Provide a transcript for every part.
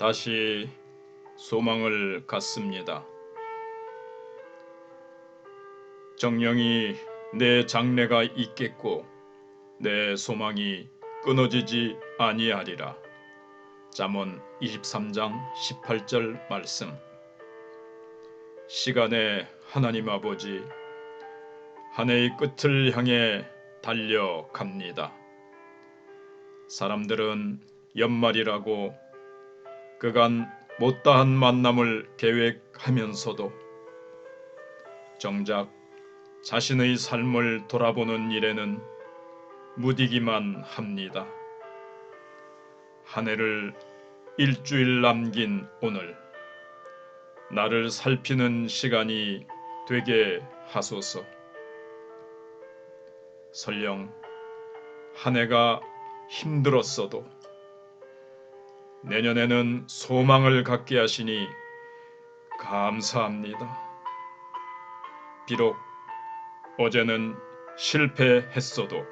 다시 소망을 갖습니다. 정령이 내 장래가 있겠고 내 소망이 끊어지지 아니하리라. 잠언 23장 18절 말씀. 시간의 하나님 아버지 한 해의 끝을 향해 달려갑니다. 사람들은 연말이라고 그간 못다한 만남을 계획하면서도 정작 자신의 삶을 돌아보는 일에는 무디기만 합니다. 한 해를 일주일 남긴 오늘 나를 살피는 시간이 되게 하소서. 설령 한 해가 힘들었어도 내년에는 소망을 갖게 하시니 감사합니다. 비록 어제는 실패했어도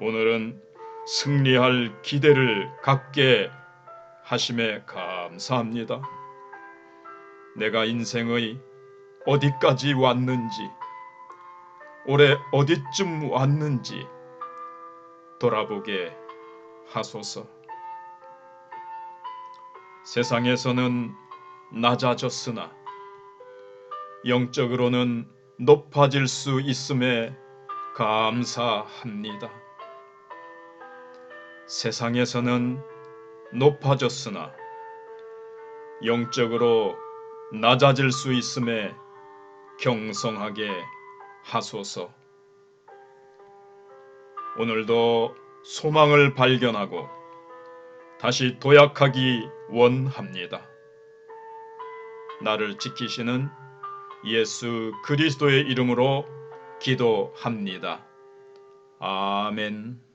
오늘은 승리할 기대를 갖게 하심에 감사합니다. 내가 인생의 어디까지 왔는지 올해 어디쯤 왔는지 돌아보게 하소서. 세상에서는 낮아졌으나 영적으로는 높아질 수 있음에 감사합니다. 세상에서는 높아졌으나 영적으로 낮아질 수 있음에 경성하게 하소서. 오늘도 소망을 발견하고 다시 도약하기 원합니다. 나를 지키시는 예수 그리스도의 이름으로 기도합니다. 아멘.